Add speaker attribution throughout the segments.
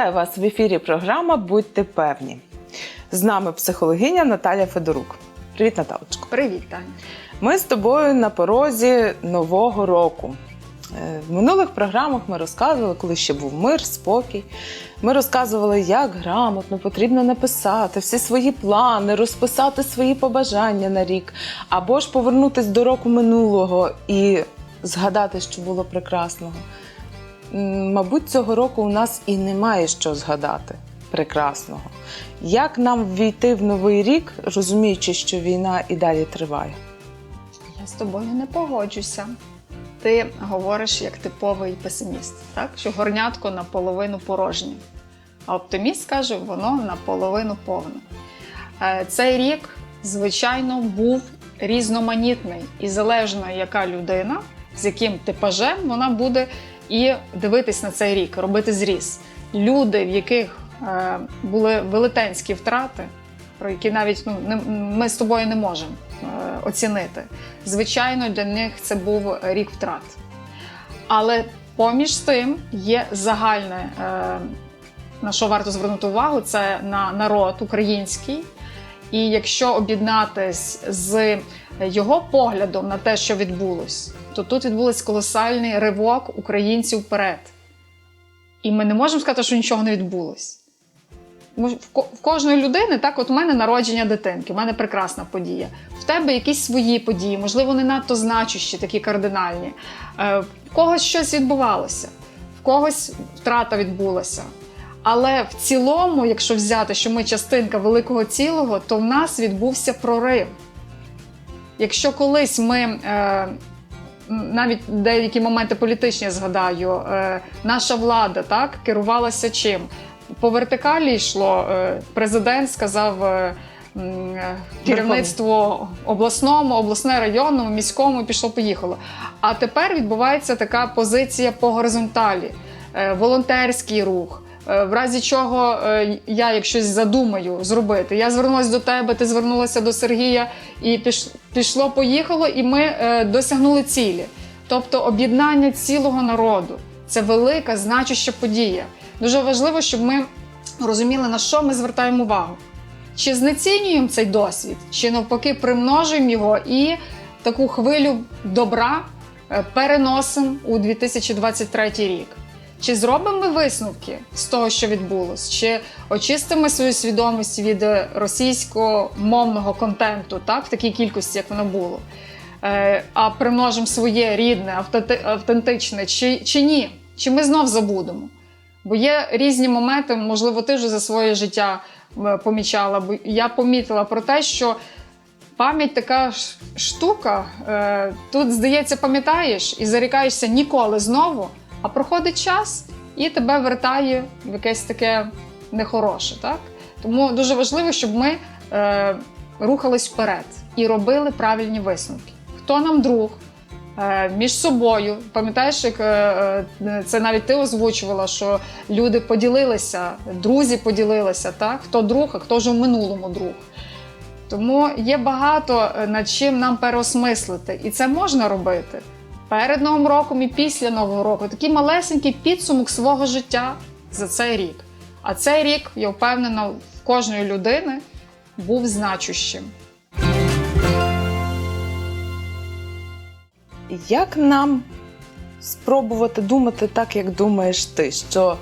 Speaker 1: Вітаю вас в ефірі. Програма Будьте певні. З нами психологиня Наталя Федорук. Привіт, Наталочко.
Speaker 2: Привіт, Таня.
Speaker 1: Ми з тобою на порозі нового року. Е, В минулих програмах ми розказували, коли ще був мир, спокій. Ми розказували, як грамотно потрібно написати всі свої плани, розписати свої побажання на рік, або ж повернутися до року минулого і згадати, що було прекрасного. Мабуть, цього року у нас і немає що згадати прекрасного. Як нам ввійти в новий рік, розуміючи, що війна і далі триває?
Speaker 2: Я з тобою не погоджуся. Ти говориш як типовий песиміст, так? що горнятко наполовину порожнє. А оптиміст каже, воно наполовину повне. Е, Цей рік, звичайно, був різноманітний і залежно, яка людина, з яким типажем вона буде і дивитись на цей рік, робити зріз. Люди, в яких е, були велетенські втрати, про які навіть ну, не, ми з тобою не можемо е, оцінити. Звичайно, для них це був рік втрат. Але поміж тим є загальне, е, на що варто звернути увагу, це на народ український. І якщо об'єднатись з його поглядом на те, що відбулось, то тут відбулось колосальний ривок українців вперед. І ми не можемо сказати, що нічого не відбулось. В кожної людини, так, от у мене народження дитинки, у мене прекрасна подія. В тебе якісь свої події, можливо, не надто значущі, такі кардинальні. Е, В когось щось відбувалося, в когось втрата відбулася. Але в цілому, якщо взяти, що ми частинка великого цілого, то в нас відбувся прорив. Якщо колись ми. Навіть деякі моменти політичні згадаю, е, наша влада так керувалася чим? По вертикалі йшло. е, Президент сказав е, керівництво обласному, обласне, районному, міському пішло, поїхало. А тепер відбувається така позиція по горизонталі, волонтерський рух. Е, В разі чого е, я, як щось задумаю зробити, я звернулася до тебе, ти звернулася до Сергія, і пішло, поїхало, і ми е, досягнули цілі. Тобто об'єднання цілого народу це велика, значуща подія. Дуже важливо, щоб ми розуміли, на що ми звертаємо увагу. Чи знецінюємо цей досвід, чи навпаки примножуємо його і таку хвилю добра переносимо у 2023 рік. Чи зробимо ми висновки з того, що відбулось? Чи очистимо свою свідомість від російськомовного контенту, так, в такій кількості, як воно було? Е, а примножимо своє рідне, автентичне, чи, чи ні? Чи ми знов забудемо? Бо є різні моменти, можливо, ти вже за своє життя е, помічала. Бо я помітила про те, що пам'ять така штука. Е, тут, здається, пам'ятаєш і зарікаєшся ніколи знову, а проходить час і тебе вертає в якесь таке нехороше. Так? Тому дуже важливо, щоб ми е, рухались вперед і робили правильні висновки. Хто нам друг? Е, Між собою, пам'ятаєш, як е, е, це навіть ти озвучувала, що люди поділилися, друзі поділилися, так? хто друг, а хто ж у минулому друг. Тому є багато над чим нам переосмислити, і це можна робити перед Новим роком і після Нового року. Такий малесенький підсумок свого життя за цей рік. А цей рік, я впевнена, в кожної людини був значущим.
Speaker 1: Як нам спробувати думати так, як думаєш ти, що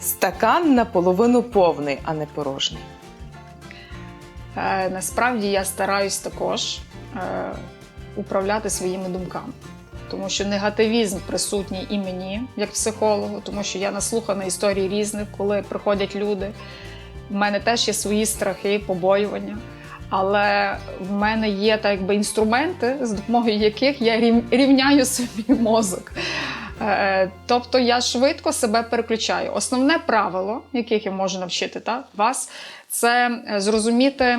Speaker 1: стакан наполовину повний, а не порожній?
Speaker 2: Е, насправді я стараюсь також е, управляти своїми думками. Тому що негативізм присутній і мені, як психологу, тому що я наслухана історії різних, коли приходять люди. В мене теж є свої страхи, побоювання. Але в мене є так якби інструменти, з допомогою яких я рівняю собі мозок. Е, Тобто я швидко себе переключаю. Основне правило, яких я можу навчити та, вас, це е, зрозуміти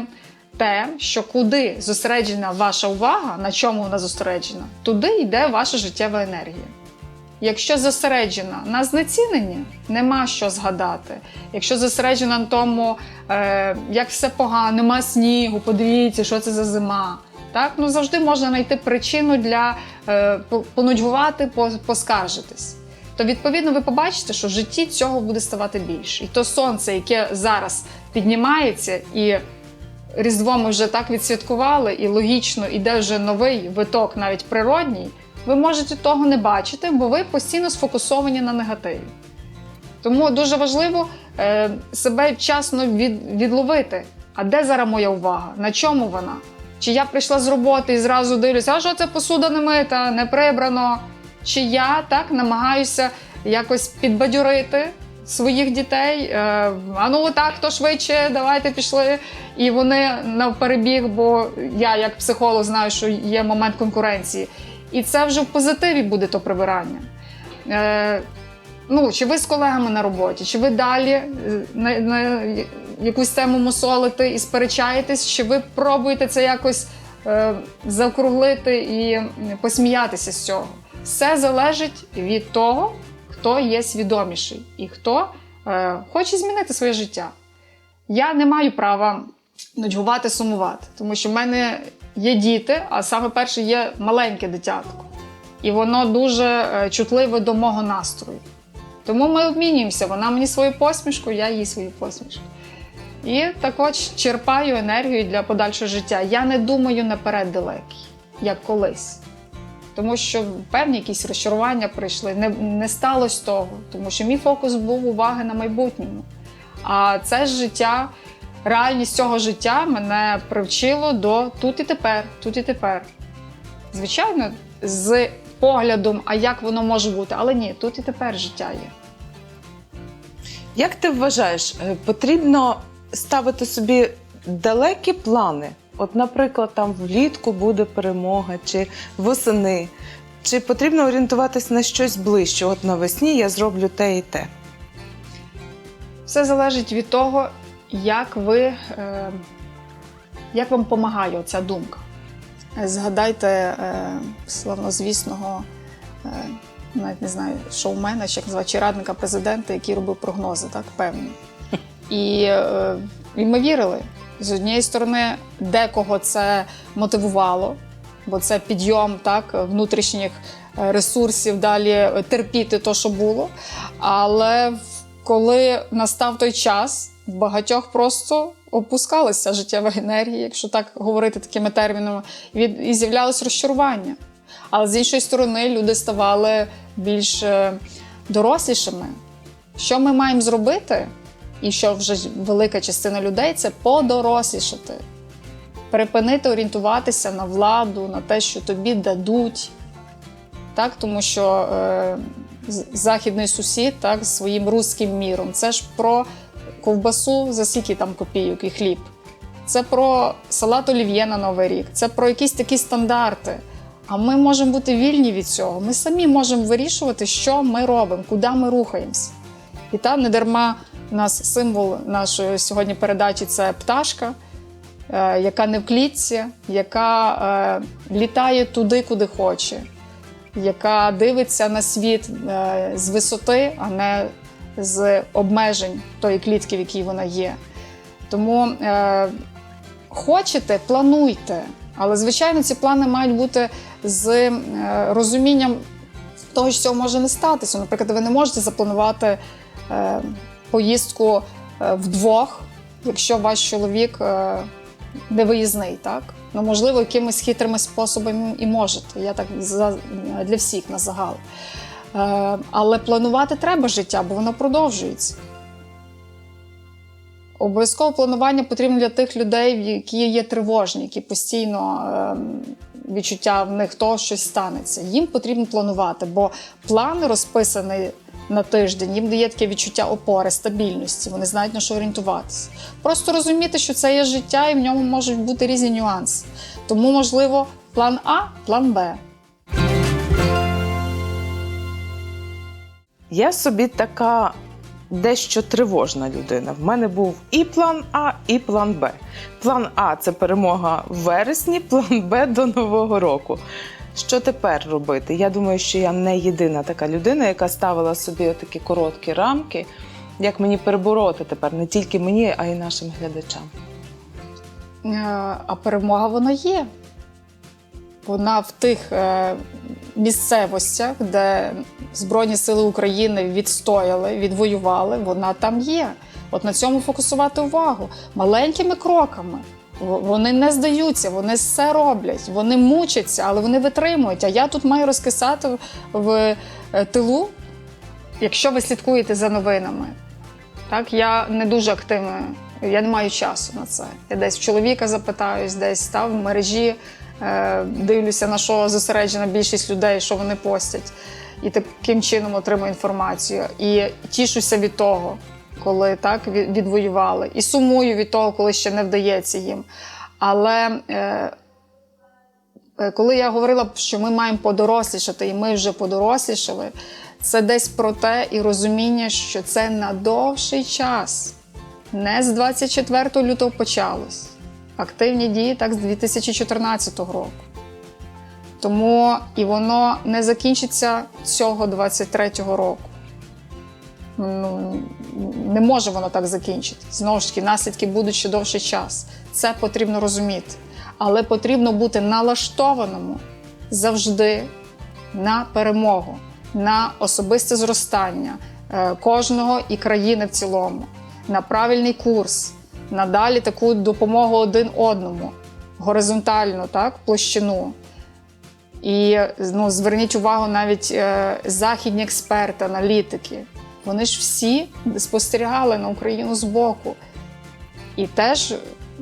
Speaker 2: те, що куди зосереджена ваша увага, на чому вона зосереджена, туди йде ваша життєва енергія. Якщо зосереджена на знеціненні, нема що згадати. Якщо зосереджена на тому, е, як все погано, нема снігу, подивіться, що це за зима. Так? Ну, завжди можна знайти причину для е, понудьгувати, поскаржитись. то відповідно ви побачите, що в житті цього буде ставати більше. І то сонце, яке зараз піднімається, і Різдво ми вже так відсвяткували, і логічно іде вже новий виток, навіть природній. Ви можете того не бачити, бо ви постійно сфокусовані на негативі. Тому дуже важливо е, себе вчасно від, відловити. А де зараз моя увага? На чому вона? Чи я прийшла з роботи і зразу дивлюся, а що це посуда не мита, не прибрано? Чи я так намагаюся якось підбадьорити своїх дітей? Е, а ну так, хто швидше, давайте пішли. І вони навперебіг, бо я, як психолог, знаю, що є момент конкуренції. І це вже в позитиві буде то прибирання. Е, ну, чи ви з колегами на роботі, чи ви далі е, на, на якусь тему мусолите і сперечаєтесь, чи ви пробуєте це якось е, заокруглити і посміятися з цього. Все залежить від того, хто є свідоміший і хто е, хоче змінити своє життя. Я не маю права нудьгувати, сумувати, тому що в мене є діти, а саме перше є маленьке дитятко. І воно дуже е, чутливе до мого настрою. Тому ми обмінюємося. Вона мені свою посмішку, я їй свою посмішку. І також черпаю енергію для подальшого життя. Я не думаю наперед далекий, як колись. Тому що певні якісь розчарування прийшли. Не, не сталося того, тому що мій фокус був уваги на майбутньому. А це ж життя, реальність цього життя мене привчило до тут і тепер, тут і тепер. Звичайно, з поглядом, а як воно може бути, але ні, тут і тепер життя є.
Speaker 1: Як ти вважаєш, е, потрібно ставити собі далекі плани? От, наприклад, там влітку буде перемога, чи восени. Чи потрібно орієнтуватись на щось ближче? От навесні я зроблю те і те.
Speaker 2: Все залежить від того, як ви, е, як вам допомагає ця думка. Згадайте е, славнозвісного, е, навіть не знаю, шоумена, чи як називають, чи радника президента, який робив прогнози, так, певні. І, е, і ми вірили. З однієї сторони, декого це мотивувало, бо це підйом так, внутрішніх е, ресурсів далі терпіти те, що було. Але коли настав той час, багатьох просто опускалися життєва енергія, якщо так говорити такими термінами, і з'являлось розчарування. Але з іншої сторони, люди ставали більш е, дорослішими. Що ми маємо зробити? І що вже велика частина людей це подорослішати, припинити орієнтуватися на владу, на те, що тобі дадуть. Так, тому що е, західний сусід так, своїм руським міром це ж про ковбасу за скільки там копійок і хліб. Це про салат олів'є на Новий рік, це про якісь такі стандарти. А ми можемо бути вільні від цього. Ми самі можемо вирішувати, що ми робимо, куди ми рухаємося. І там не дарма у нас символ нашої сьогодні передачі це пташка, е, яка не в клітці, яка е, літає туди, куди хоче, яка дивиться на світ е, з висоти, а не з обмежень тої клітки, в якій вона є. Тому хочете, плануйте. Але, звичайно, ці плани мають бути з розумінням того, що цього може не статися. Наприклад, ви не можете запланувати поїздку е, вдвох, якщо ваш чоловік е, не виїзний, так? Ну, можливо, якимись хитрими способами і можете. Я так для всіх на загал. Е, але планувати треба життя, бо воно продовжується. Обов'язково планування потрібно для тих людей, які є тривожні, які постійно ем, відчуття в них того, що щось станеться. Їм потрібно планувати, бо план розписаний на тиждень, їм дає таке відчуття опори, стабільності. Вони знають на що орієнтуватися. Просто розуміти, що це є життя, і в ньому можуть бути різні нюанси. Тому, можливо, план А, план Б.
Speaker 1: Я собі така дещо тривожна людина. В мене був і план А, і план Б. План А це перемога в вересні, план Б до Нового року. Що тепер робити? Я думаю, що я не єдина така людина, яка ставила собі такі короткі рамки. Як мені перебороти тепер не тільки мені, а й нашим глядачам.
Speaker 2: Е, А перемога вона є. Вона в тих е, місцевостях, де Збройні Сили України відстояли, відвоювали, вона там є. От на цьому фокусувати увагу маленькими кроками. Вони не здаються, вони все роблять, вони мучаться, але вони витримують. А я тут маю розкисати в- е, тилу, якщо ви слідкуєте за новинами. Так, я не дуже активна, я не маю часу на це. Я десь в чоловіка запитаюсь, десь став в мережі, е, дивлюся, на що зосереджена більшість людей, що вони постять. І таким чином отримую інформацію. І тішуся від того, коли так відвоювали. І сумую від того, коли ще не вдається їм. Але е, е, коли я говорила, що ми маємо подорослішати, і ми вже подорослішали, це десь про те і розуміння, що це на довший час. Не з 24 лютого почалось. Активні дії так з 2014 року. Тому і воно не закінчиться цього 23-го року. Ну, не може воно так закінчити. Знову ж таки, наслідки будуть ще довший час. Це потрібно розуміти. Але потрібно бути налаштованому завжди на перемогу, на особисте зростання е, кожного і країни в цілому, на правильний курс, на далі таку допомогу один одному, горизонтальну так, площину. І ну, зверніть увагу навіть е, західні експерти, аналітики. Вони ж всі спостерігали на Україну збоку. І теж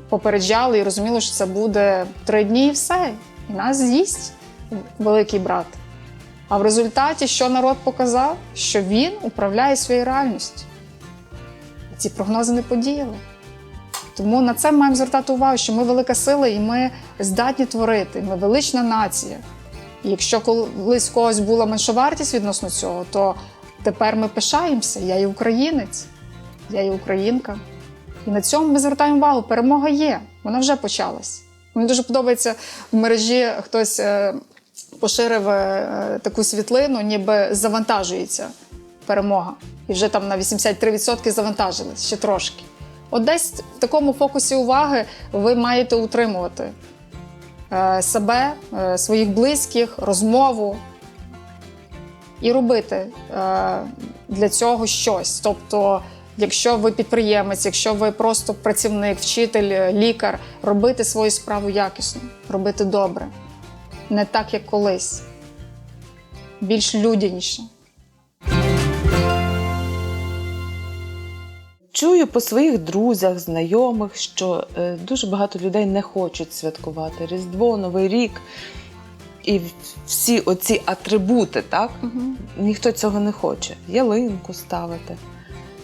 Speaker 2: попереджали і розуміли, що це буде три дні і все. І нас з'їсть великий брат. А в результаті, що народ показав, що він управляє своєю реальністю. Ці прогнози не подіяли. Тому на це маємо звертати увагу, що ми велика сила і ми здатні творити. Ми велична нація. І якщо колись в когось була меншовартість відносно цього, то тепер ми пишаємося. Я є українець, я є українка. І на цьому ми звертаємо увагу. Перемога є, вона вже почалась. Мені дуже подобається в мережі хтось е, поширив е, таку світлину, ніби завантажується перемога. І вже там на 83% завантажились ще трошки. От десь в такому фокусі уваги ви маєте утримувати е, себе, своїх близьких, розмову і робити е, для цього щось. Тобто, якщо ви підприємець, якщо ви просто працівник, вчитель, лікар, робити свою справу якісно, робити добре, не так, як колись, більш людяніше.
Speaker 1: Чую по своїх друзях, знайомих, що е, дуже багато людей не хочуть святкувати Різдво, Новий рік і всі оці атрибути, так? Ніхто цього не хоче. Ялинку ставити.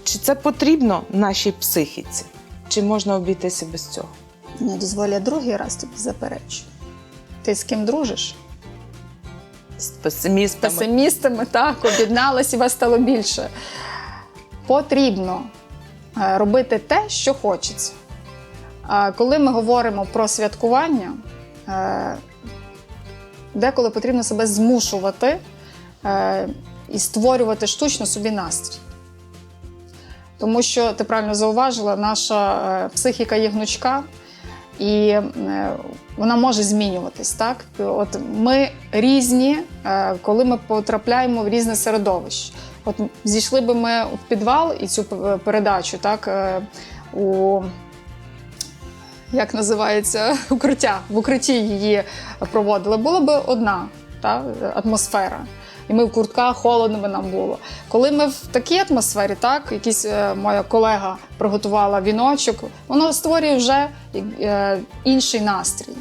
Speaker 1: Чи це потрібно нашій психіці? Чи можна обійтися без цього?
Speaker 2: Не дозволю другий раз тобі заперечу. Ти з ким дружиш?
Speaker 1: З песимістами?
Speaker 2: Песимістами так, об'єдналися і вас стало більше. Потрібно е, робити те, що хочеться. Коли ми говоримо про святкування, е, деколи потрібно себе змушувати е, і створювати штучно собі настрій. Тому що ти правильно зауважила, наша е, психіка є гнучка, і е, вона може змінюватись. Так? От ми різні, е, коли ми потрапляємо в різне середовище. От зійшли би ми в підвал і цю передачу, так, е, у як називається укриття, в укритті її проводили, була би одна та, атмосфера. І ми в куртках холодно би нам було. Коли ми в такій атмосфері, так, якийсь е, моя колега приготувала віночок, воно створює вже е, інший настрій.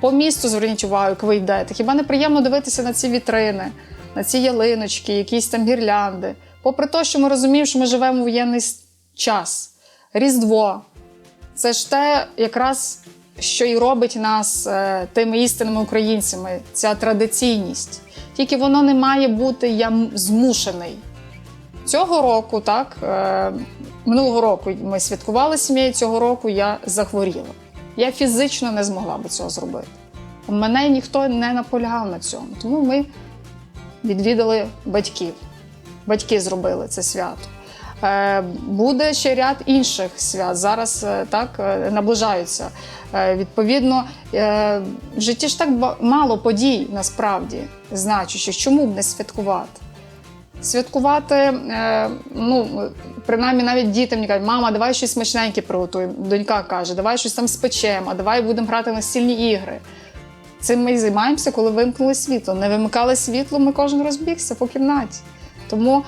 Speaker 2: По місту зверніть увагу, як ви йдете. Хіба не приємно дивитися на ці вітрини, на ці ялиночки, якісь там гірлянди. Попри те, що ми розуміємо, що ми живемо в воєнний час. Різдво це ж те, якраз, що і робить нас е, тими істинними українцями, ця традиційність. Тільки воно не має бути я змушений. Цього року, так, е, минулого року ми святкували сім'єю, цього року я захворіла. Я фізично не змогла би цього зробити. Мене ніхто не наполягав на цьому. Тому ми відвідали батьків. Батьки зробили це свято. Е, Буде ще ряд інших свят. Зараз е, так е, наближаються. Відповідно, в житті ж так мало подій насправді значущих. Чому б не святкувати? Святкувати, ну, принаймні навіть діти мені кажуть, мама, давай щось смачненьке приготуємо. Донька каже, давай щось там спечемо, а давай будемо грати в настільні ігри. Цим ми і займаємося, коли вимкнули світло. Не вимикали світло, ми кожен розбігся по кімнаті. Тому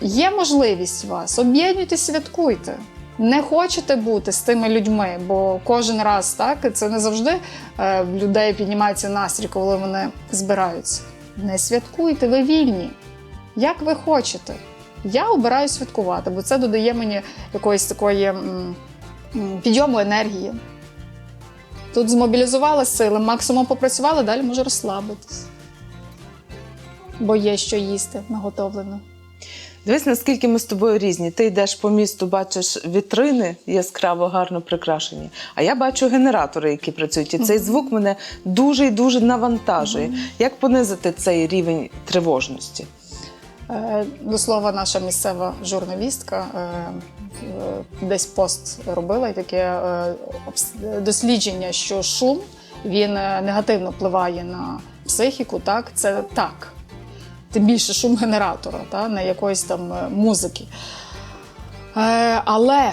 Speaker 2: є можливість вас, об'єднуйтесь, святкуйте. Не хочете бути з тими людьми, бо кожен раз так це не завжди е, в людей піднімається настрій, коли вони збираються. Не святкуйте, ви вільні. Як ви хочете. Я обираю святкувати, бо це додає мені якоїсь такої підйому енергії. Тут змобілізували сили, максимум попрацювали, далі можу розслабитись. Бо є що їсти наготовлено.
Speaker 1: Дивись, наскільки ми з тобою різні. Ти йдеш по місту, бачиш вітрини яскраво гарно прикрашені. А я бачу генератори, які працюють. І цей звук мене дуже і дуже навантажує. Як понизити цей рівень тривожності?
Speaker 2: Е, До слова, наша місцева журналістка е, е, десь пост робила і таке дослідження, що шум він негативно впливає на психіку. Так, це так. Тим більше шум генератора, та, не якоїсь там е, музики. Е, Але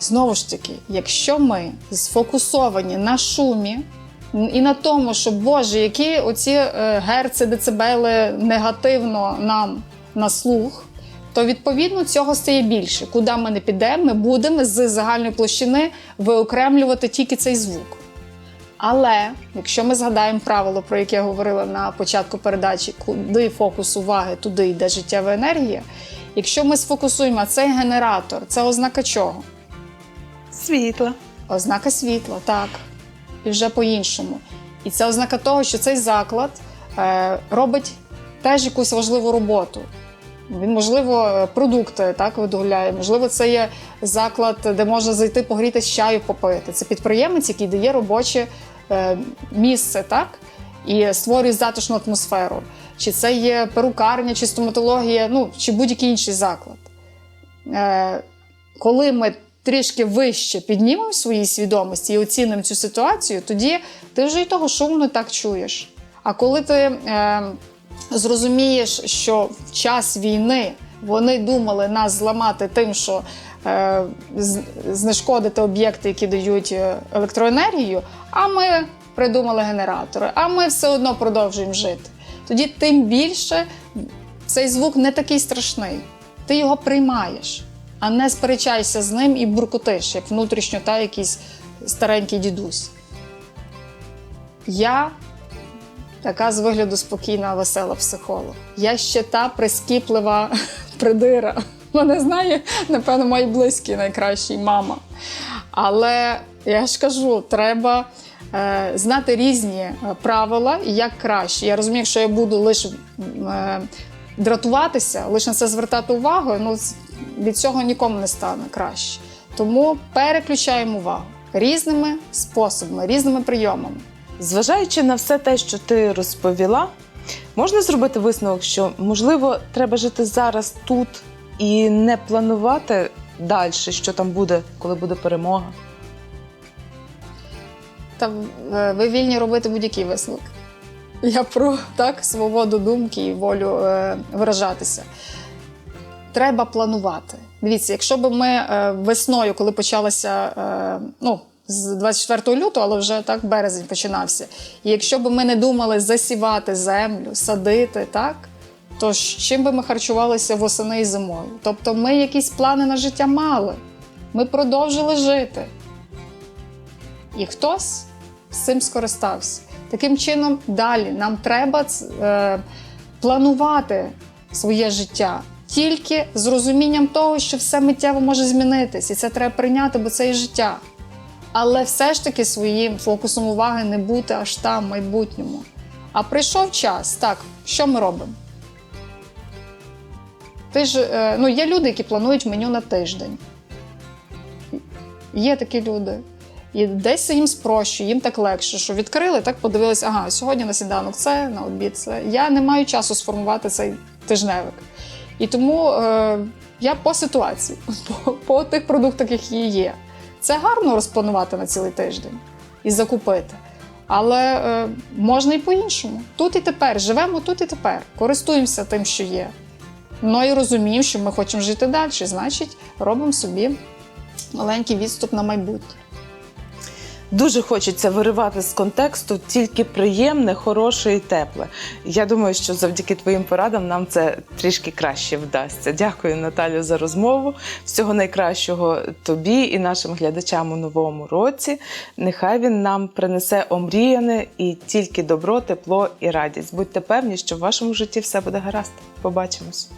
Speaker 2: знову ж таки, якщо ми сфокусовані на шумі, і на тому, що Боже, які оці е, герци, децибели негативно нам на слух, то відповідно цього стає більше. Куди ми не підемо, ми будемо з загальної площини виокремлювати тільки цей звук. Але якщо ми згадаємо правило, про яке я говорила на початку передачі, куди фокус уваги, туди йде життєва енергія. Якщо ми сфокусуємо цей генератор, це ознака чого?
Speaker 1: Світла.
Speaker 2: Ознака світла, так. І вже по-іншому. І це ознака того, що цей заклад е, робить теж якусь важливу роботу. Він, можливо, продукти так виготовляє, можливо, це є заклад, де можна зайти погрітися чаю попити. Це підприємець, який дає робоче е, місце, так? І створює затишну атмосферу. Чи це є перукарня, чи стоматологія, ну, чи будь-який інший заклад. Е, коли ми трішки вище піднімемо в своїй свідомості і оцінимо цю ситуацію, тоді ти вже і того шуму не так чуєш. А коли ти е, зрозумієш, що в час війни вони думали нас зламати тим, що е, знешкодити об'єкти, які дають е, електроенергію, а ми придумали генератори, а ми все одно продовжуємо жити. Тоді тим більше цей звук не такий страшний. Ти його приймаєш, а не сперечаєшся з ним і буркотиш, як внутрішньо та якийсь старенький дідусь. Я така з вигляду спокійна, весела психолог. Я ще та прискіплива придира. Мене знає, напевно, мої близькі найкращі мама. Але я ж кажу, треба е, знати різні е, правила і як краще. Я розумію, якщо я буду лише дратуватися, лише на це звертати увагу, ну від цього нікому не стане краще. Тому переключаємо увагу різними способами, різними прийомами.
Speaker 1: Зважаючи на все те, що ти розповіла, можна зробити висновок, що можливо треба жити зараз тут і не планувати далі, що там буде, коли буде перемога.
Speaker 2: Та е, ви вільні робити будь-який висновок. Я про так, свободу думки і волю е, виражатися. Треба планувати. Дивіться, якщо б ми е, весною, коли почалася, е, ну, з 24 лютого, але вже так березень починався. І якщо б ми не думали засівати землю, садити, так, то з чим би ми харчувалися восени і зимою? Тобто ми якісь плани на життя мали. Ми продовжили жити. І хтось з цим скористався. Таким чином, далі нам треба е, планувати своє життя тільки з розумінням того, що все миттєво може змінитись, і це треба прийняти, бо це і життя. Але все ж таки своїм фокусом уваги не бути аж там, в майбутньому. А прийшов час, так, що ми робимо? Ти ж, е, ну, є люди, які планують меню на тиждень. Є такі люди. І десь їм спрощує, їм так легше, що відкрили, так подивилися, ага, сьогодні на сніданок це, на обід це. Я не маю часу сформувати цей тижневик. І тому е, Я по ситуації, по, по тих продуктах, які є. Це гарно розпланувати на цілий тиждень і закупити. Але е, можна і по-іншому. Тут і тепер, живемо тут і тепер, користуємося тим, що є. Ну і розуміємо, що ми хочемо жити далі, значить, робимо собі маленький відступ на майбутнє.
Speaker 1: Дуже хочеться виривати з контексту тільки приємне, хороше і тепле. Я думаю, що завдяки твоїм порадам нам це трішки краще вдасться. Дякую, Наталю, за розмову. Всього найкращого тобі і нашим глядачам у новому році. Нехай він нам принесе омріяне і тільки добро, тепло і радість. Будьте певні, що в вашому житті все буде гаразд. Побачимось.